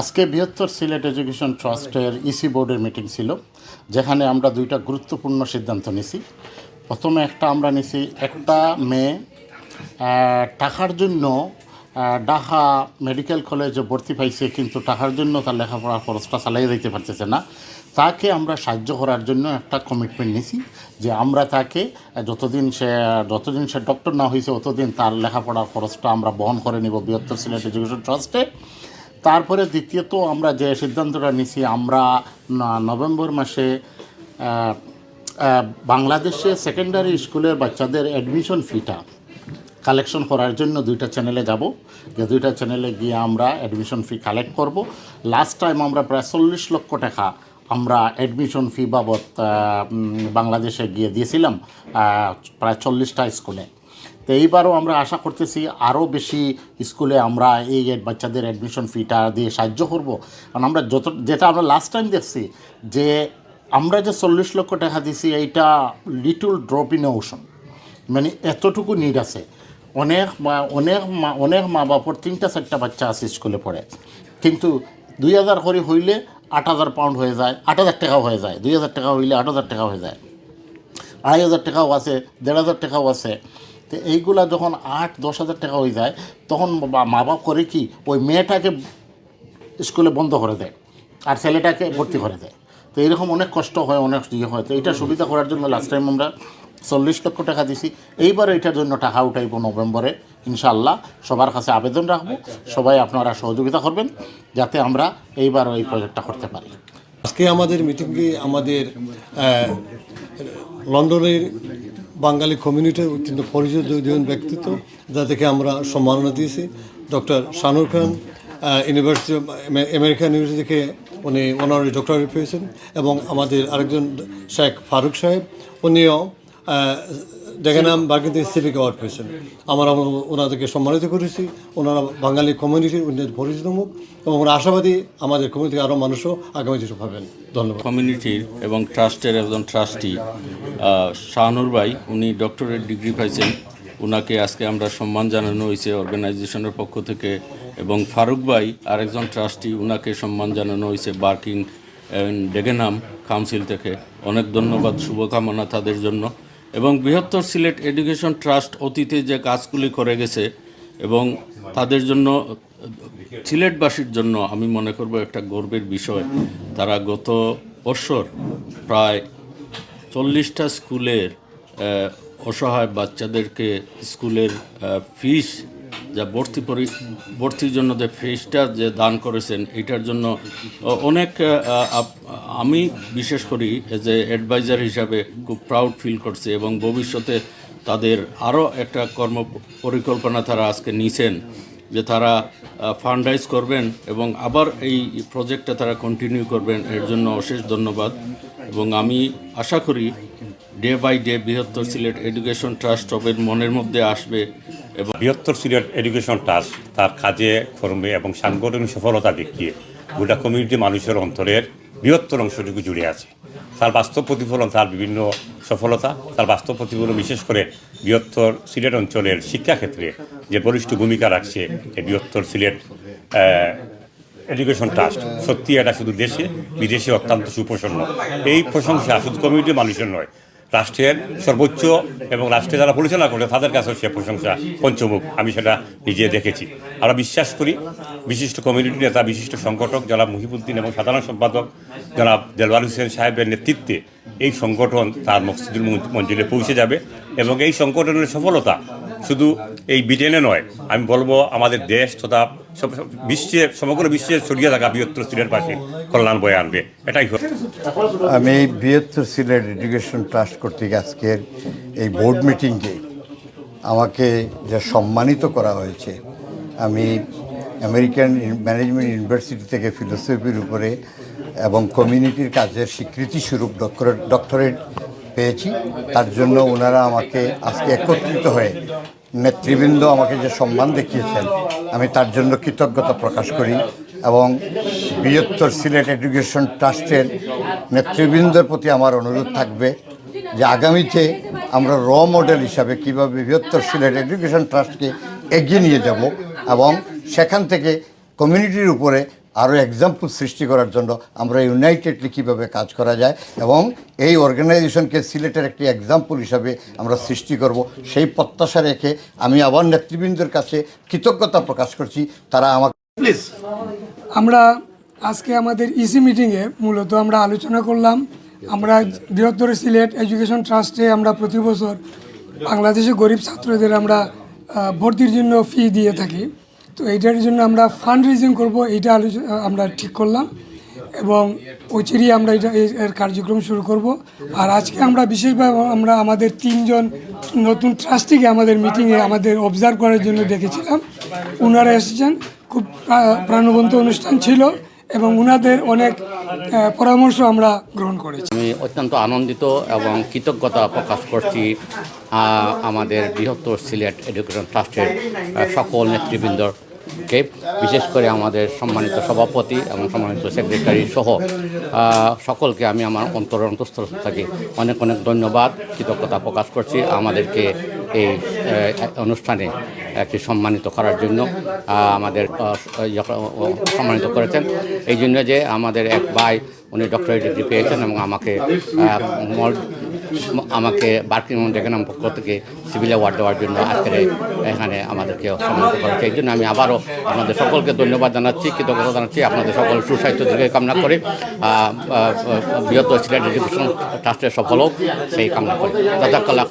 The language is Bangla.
আজকে বৃহত্তর সিলেট এডুকেশন ট্রাস্টের ইসি বোর্ডের মিটিং ছিল, যেখানে আমরা দুইটা গুরুত্বপূর্ণ সিদ্ধান্ত নিছি প্রথমে একটা আমরা নিছি একটা মেয়ে টাকার জন্য ঢাকা মেডিকেল কলেজে ভর্তি পাইছে, কিন্তু টাকার জন্য তার লেখাপড়ার খরচটা চালিয়ে দিতে পারতেছে না। তাকে আমরা সাহায্য করার জন্য একটা কমিটমেন্ট নিছি যে আমরা তাকে, যতদিন সে যতদিন সে ডক্টর না হয়েছে ততদিন তার লেখাপড়ার খরচটা আমরা বহন করে নিব বৃহত্তর সিলেট এডুকেশন ট্রাস্টে। তারপরে দ্বিতীয়ত আমরা যে সিদ্ধান্তটা নিছি, আমরা নভেম্বর মাসে বাংলাদেশে সেকেন্ডারি স্কুলের বাচ্চাদের অ্যাডমিশন ফিটা কালেকশন করার জন্য দুইটা চ্যানেলে যাব। যে দুইটা চ্যানেলে গিয়ে আমরা অ্যাডমিশন ফি কালেক্ট করব। লাস্ট টাইম আমরা প্রায় চল্লিশ লক্ষ টাকা আমরা অ্যাডমিশন ফি বাবদ বাংলাদেশে গিয়ে দিয়েছিলাম প্রায় চল্লিশটা স্কুলে তো এইবারও আমরা আশা করতেছি আরও বেশি স্কুলে আমরা এই বাচ্চাদের অ্যাডমিশন ফিটা দিয়ে সাহায্য করব। কারণ আমরা যত, যেটা আমরা লাস্ট টাইম দেখছি, যে আমরা যে চল্লিশ লক্ষ টাকা দিছি, এইটা লিটল ড্রপ ইন ওশন মানে এতটুকু নিড আছে। অনেক অনেক মা অনেক মা বাপর তিনটা, চারটা বাচ্চা আছে স্কুলে পড়ে। কিন্তু দুই হাজার করে হইলে আট হাজার পাউন্ড হয়ে যায়, আট হাজার টাকাও হয়ে যায়। দুই হাজার টাকা হইলে আট হাজার টাকা হয়ে যায়। আড়াই হাজার টাকাও আছে, দেড় হাজার টাকাও আছে। তো এইগুলা যখন আট, দশ হাজার টাকা হয়ে যায়, তখন মা বাপ করে কি, ওই মেয়েটাকে স্কুলে বন্ধ করে দেয় আর ছেলেটাকে ভর্তি করে দেয়। তো এরকম অনেক কষ্ট হয়, অনেক ইয়ে হয়। তো এটা সুবিধা করার জন্য লাস্ট টাইম আমরা চল্লিশ লক্ষ টাকা দিছি। এইবার এটার জন্য টাকা উঠাইব নভেম্বরে ইনশাল্লাহ সবার কাছে আবেদন রাখব। সবাই আপনারা সহযোগিতা করবেন, যাতে আমরা এইবার এই প্রজেক্টটা করতে পারি। আজকে আমাদের মিটিংয়ে আমাদের লন্ডনের বাঙালি কমিউনিটির অত্যন্ত পরিচিত দুজন ব্যক্তিত্ব, যাদেরকে আমরা সম্মাননা দিয়েছি। Doctor Shanur Khan university America university থেকে উনি অনারি ডক্টরেট পেয়েছেন এবং আমাদের আরেকজন শেখ ফারুক সাহেব, উনিও ডেগানাম বার্গিন থেকে সিভিক অ্যাওয়ার্ড পেয়েছেন। আমরা ওনাদেরকে সম্মানিত করেছি। ওনারা বাঙালি কমিউনিটির উন্নত পরিচিত মুখ। এবং আমরা আশাবাদী আমাদের কমিউনিটি আরও মানুষও আগামী দিনে পাবেন। ধন্যবাদ। কমিউনিটির এবং ট্রাস্টের একজন ট্রাস্টি শাহনুর ভাই, উনি ডক্টরেট ডিগ্রি পাইছেন। ওনাকে আজকে আমরা সম্মান জানানো হয়েছে অর্গানাইজেশনের পক্ষ থেকে। এবং ফারুক ভাই, আরেকজন ট্রাস্টি ওনাকে সম্মান জানানো হয়েছে বার্কিং ডেগেনাম কাউন্সিল থেকে। অনেক ধন্যবাদ, শুভকামনা তাদের জন্য। এবং বৃহত্তর সিলেট এডুকেশন ট্রাস্ট অতীতে যে কাজগুলি করে গেছে এবং তাদের জন্য, সিলেটবাসীর জন্য আমি মনে করব একটা গর্বের বিষয়। তারা গত বছর প্রায় চল্লিশটা স্কুলের অসহায় বাচ্চাদেরকে স্কুলের ফিস যা ভর্তি পরি, ভর্তির জন্য যে ফিসটা যে দান করেছেন, এটার জন্য অনেক আমি বিশেষ করি এজ এ অ্যাডভাইজার হিসাবে খুব প্রাউড ফিল করছি এবং ভবিষ্যতে তাদের আরও একটা কর্ম পরিকল্পনা তারা আজকে নিছেন, যে তারা ফান্ডাইজ করবেন এবং আবার এই প্রজেক্টটা তারা কন্টিনিউ করবেন, এর জন্য অশেষ ধন্যবাদ। এবং আমি আশা করি ডে বাই ডে বৃহত্তর সিলেট এডুকেশন ট্রাস্ট সবের মনের মধ্যে আসবে। এবং বৃহত্তর সিলেট এডুকেশন ট্রাস্ট তার কাজে, কর্মে এবং সাংগঠনিক সফলতা দেখিয়ে গোটা কমিউনিটি মানুষের অন্তরের বৃহত্তর অংশটুকু জুড়ে আছে। তার বাস্তব প্রতিফলন, তার বিভিন্ন সফলতা, তার বাস্তব প্রতিফলন বিশেষ করে বৃহত্তর সিলেট অঞ্চলের শিক্ষাক্ষেত্রে যে বলিষ্ঠ ভূমিকা রাখছে এই বৃহত্তর সিলেট এডুকেশন ট্রাস্ট সত্যি এটা শুধু দেশে, বিদেশে অত্যন্ত সুপ্রসন্ন। এই প্রশংসা শুধু কমিউনিটি মানুষের নয় রাষ্ট্রের সর্বোচ্চ এবং রাষ্ট্রে যারা পরিচালনা করে তাদের কাছেও সে প্রশংসা পঞ্চমুখ। আমি সেটা নিজে দেখেছি। আমরা বিশ্বাস করি, বিশিষ্ট কমিউনিটি নেতা, বিশিষ্ট সংগঠক জনাব মুহিবুদ্দিন এবং সাধারণ সম্পাদক জনাব দেলওয়ার হোসেন সাহেবের নেতৃত্বে এই সংগঠন তার মকসিদুল মঞ্জিলে পৌঁছে যাবে এবং এই সংগঠনের সফলতা শুধু এই ব্রিটেনে নয়, আমি বলব আমাদের দেশ তথা বিশ্বের সমগ্র বিশ্বে ছড়িয়ে থাকা বৃহত্তর সিলের পাশে কল্যাণ বয়ে আনবে। এটাই আমি বৃহত্তর সিলেট এডুকেশন ট্রাস্ট কর্তৃক আজকের এই বোর্ড মিটিংকে আমাকে যে সম্মানিত করা হয়েছে, আমি আমেরিকান ম্যানেজমেন্ট ইউনিভার্সিটি থেকে ফিলোসফির উপরে এবং কমিউনিটির কাজের স্বীকৃতি স্বরূপ ডক্টরেট ডক্টরেট পেয়েছি। তার জন্য ওনারা আমাকে আজকে একত্রিত হয়ে নেতৃবৃন্দ আমাকে যে সম্মান দেখিয়েছেন, আমি তার জন্য কৃতজ্ঞতা প্রকাশ করি এবং বৃহত্তর সিলেট এডুকেশন ট্রাস্টের নেতৃবৃন্দের প্রতি আমার অনুরোধ থাকবে যে আগামীতে আমরা র মডেল হিসাবে কীভাবে বৃহত্তর সিলেট এডুকেশন ট্রাস্টকে এগিয়ে নিয়ে যাব এবং সেখান থেকে কমিউনিটির উপরে আরও এক্সাম্পল সৃষ্টি করার জন্য আমরা ইউনাইটেডলি কীভাবে কাজ করা যায় এবং এই অর্গানাইজেশনকে সিলেটের একটি এক্সাম্পল হিসাবে আমরা সৃষ্টি করব। সেই প্রত্যাশা রেখে আমি আবার নেতৃবৃন্দের কাছে কৃতজ্ঞতা প্রকাশ করছি। তারা আমাকে প্লিজ আমরা আজকে আমাদের ইসি মিটিংয়ে মূলত আমরা আলোচনা করলাম। আমরা বৃহত্তর সিলেট এডুকেশন ট্রাস্টে আমরা প্রতি বছর বাংলাদেশে গরিব ছাত্রদের আমরা ভর্তির জন্য ফি দিয়ে থাকি। তো এইটার জন্য আমরা ফান্ড রেজিং করব এইটা আমরা ঠিক করলাম। এবং ওইচেরই আমরা এটা, এর- কার্যক্রম শুরু করব। আর আজকে আমরা বিশেষভাবে আমরা আমাদের তিনজন নতুন ট্রাস্টিকে আমাদের মিটিংয়ে আমাদের অবজার্ভ করার জন্য ডেকেছিলাম ওনারা এসেছেন, খুব প্রাণবন্ত অনুষ্ঠান ছিল এবং ওনাদের অনেক পরামর্শ আমরা গ্রহণ করেছি। আমি অত্যন্ত আনন্দিত এবং কৃতজ্ঞতা প্রকাশ করছি আমাদের বৃহত্তর সিলেট এডুকেশন ট্রাস্টের সকল নেতৃবৃন্দকে, বিশেষ করে আমাদের সম্মানিত সভাপতি এবং সম্মানিত সেক্রেটারি সহ সকলকে আমি আমার অন্তর অন্তঃস্থল থেকে অনেক অনেক ধন্যবাদ, কৃতজ্ঞতা প্রকাশ করছি। আমাদেরকে এই অনুষ্ঠানে একটি সম্মানিত করার জন্য আমাদের সম্মানিত করেছেন। এই জন্য যে আমাদের এক ভাই, উনি ডক্টরেট ডিগ্রি পেয়েছেন এবং আমাকে আমাকে বার্কিং ডেকেনাম পক্ষ থেকে সিভিল অ্যাওয়ার্ড দেওয়ার জন্য আজকের এখানে আমাদেরকে সম্মানিত করেছে। এই জন্য আমি আবারও আপনাদের সকলকে ধন্যবাদ জানাচ্ছি, কৃতজ্ঞতা জানাচ্ছি। আপনাদের সকল সুস্বাস্থ্য দিকে কামনা করে। বৃহত্তর সিলেট এডুকেশন ট্রাস্টের সফল হোক সেই কামনা করি। জাজাকাল্লাহ